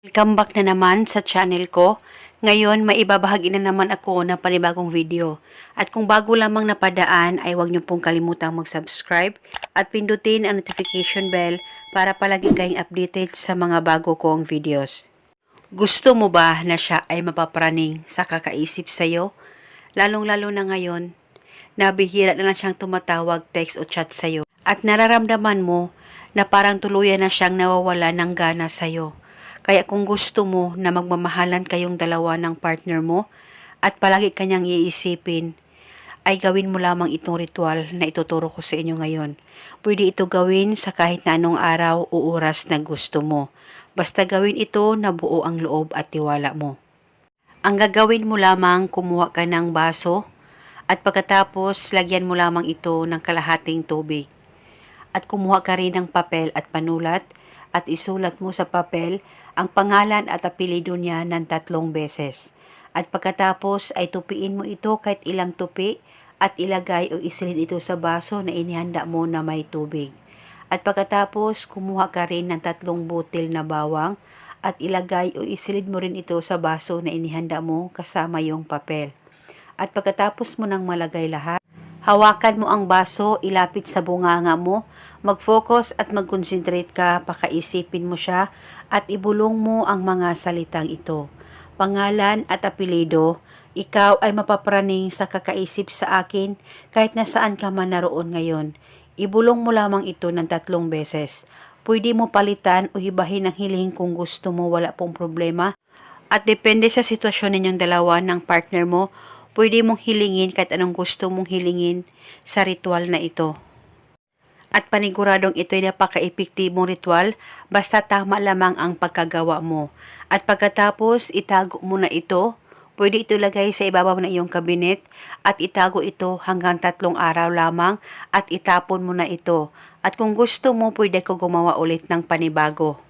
Welcome back na naman sa channel ko. Ngayon, maibabahagi na naman ako ng panibagong video. At kung bago lamang napadaan, ay huwag niyo pong kalimutang mag-subscribe at pindutin ang notification bell para palagi kayong updated sa mga bago kong videos. Gusto mo ba na siya ay mapapraning sa kakaisip sa'yo? Lalong-lalo na ngayon, nabihira na lang siyang tumatawag, text o chat sa'yo. At nararamdaman mo na parang tuluyan na siyang nawawala ng gana sa'yo. Kaya kung gusto mo na magmamahalan kayong dalawa ng partner mo at palagi kanyang iisipin, ay gawin mo lamang itong ritual na ituturo ko sa inyo ngayon. Pwede ito gawin sa kahit na anong araw o oras na gusto mo. Basta gawin ito na buo ang loob at tiwala mo. Ang gagawin mo lamang kumuha ka ng baso at pagkatapos lagyan mo lamang ito ng kalahating tubig. At kumuha ka rin ng papel at panulat at isulat mo sa papel ang pangalan at apelido niya ng tatlong beses. At pagkatapos ay tupiin mo ito kahit ilang tupi at ilagay o isilid ito sa baso na inihanda mo na may tubig. At pagkatapos kumuha ka rin ng tatlong butil na bawang at ilagay o isilid mo rin ito sa baso na inihanda mo kasama yung papel. At pagkatapos mo nang malagay lahat, hawakan mo ang baso, ilapit sa bunganga mo, mag-focus at mag-concentrate ka, pakaisipin mo siya at ibulong mo ang mga salitang ito. Pangalan at apelido, ikaw ay mapapraning sa kakaisip sa akin kahit nasaan ka man naroon ngayon. Ibulong mo lamang ito ng tatlong beses. Pwede mo palitan o hibahin ang hiling kung gusto mo, wala pong problema. At depende sa sitwasyon ninyong dalawa ng partner mo, pwede mong hilingin kahit anong gusto mong hilingin sa ritual na ito. At paniguradong ito'y napaka-epektibong ritual basta tama lamang ang pagkagawa mo. At pagkatapos itago mo na ito, pwede ito lagay sa ibabaw ng iyong kabinet at itago ito hanggang tatlong araw lamang at itapon mo na ito. At kung gusto mo, pwede ko gumawa ulit ng panibago.